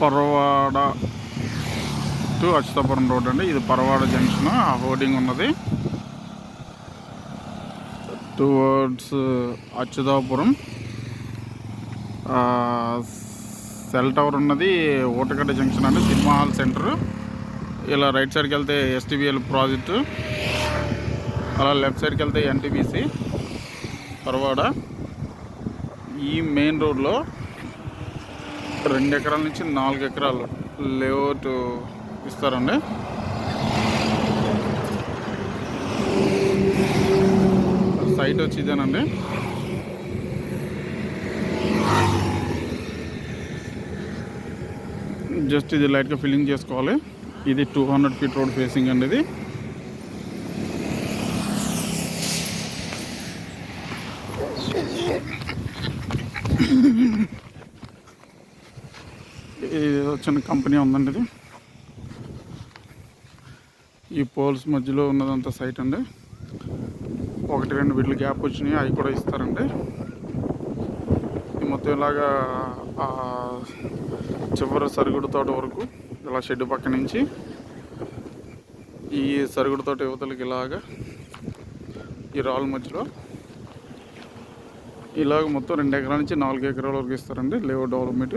Paravada to Atchutapuram road అండి. ఇది Parawada junction. ఆ హోర్డింగ్ ఉన్నది. Towards uh, Atchutapuram. Cell tower ఉన్నది. ఓటగడ్డ జంక్షన్ అండి. Cinema hall centre. ఇలా రైట్ సైడ్కి వెళ్తే ఎస్టీబీఎల్ ప్రాజెక్టు. అలా లెఫ్ట్ సైడ్కి వెళ్తే ఎన్టీబీసీ పరవాడ. ఈ మెయిన్ రోడ్లో రెండు ఎకరాల నుంచి నాలుగు ఎకరాలు లేఅవుట్ ఇస్తారండి. సైట్ వచ్చి ఇదేనండి. జస్ట్ ఇది లైట్గా ఫిల్లింగ్ చేసుకోవాలి. ఇది two hundred feet road facing అండి ఇది. ఇది చిన్న కంపెనీ ఉందండి ఇది. ఈ పోల్స్ మధ్యలో ఉన్నదంతా సైట్ అండి. ఒకటి రెండు వీళ్ళు గ్యాప్ వచ్చినాయి అవి కూడా ఇస్తారండి. ఈ మొత్తం ఇలాగా చివరి సరుగుడు తోట వరకు ఇలా షెడ్ పక్క నుంచి ఈ సరుగుడు తోట యువతలకి ఇలాగా ఈ రాళ్ళ మధ్యలో ఇలాగ మొత్తం రెండు ఎకరాల నుంచి నాలుగు ఎకరాల వరకు ఇస్తారండి లేవు డెవలప్మెంట్.